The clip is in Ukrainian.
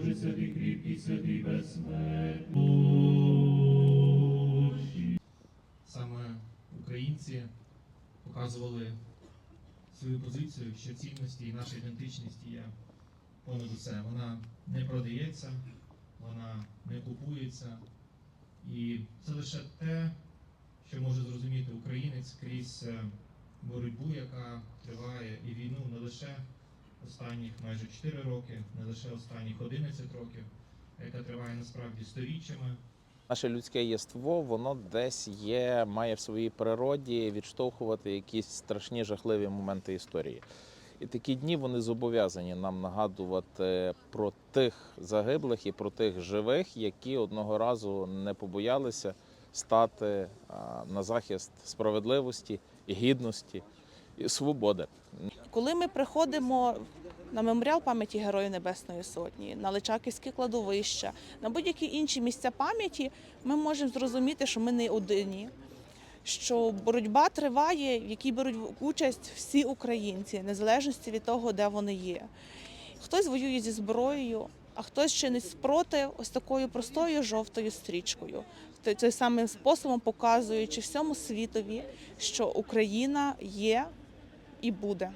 Боже, святий кріпкий, святий безсмертний. Саме українці показували свою позицію, що цінності і наша ідентичність є понад усе. Вона не продається, вона не купується. І це лише те, що може зрозуміти українець крізь е, боротьбу, яка триває, і війну не лише останніх майже 4 роки, не лише останніх 11 років, яка триває насправді сторіччями. Наше людське єство, воно десь є, має в своїй природі відштовхувати якісь страшні жахливі моменти історії. І такі дні вони зобов'язані нам нагадувати про тих загиблих і про тих живих, які одного разу не побоялися стати на захист справедливості, і гідності свободи. Коли ми приходимо на меморіал пам'яті Героїв Небесної Сотні, на Личаківське кладовище, на будь-які інші місця пам'яті, ми можемо зрозуміти, що ми не одині, що боротьба триває, в якій беруть участь всі українці, незалежності від того, де вони є. Хтось воює зі зброєю, а хтось чинить спротив ось такою простою жовтою стрічкою. Той самим способом показуючи всьому світові, що Україна є і буде.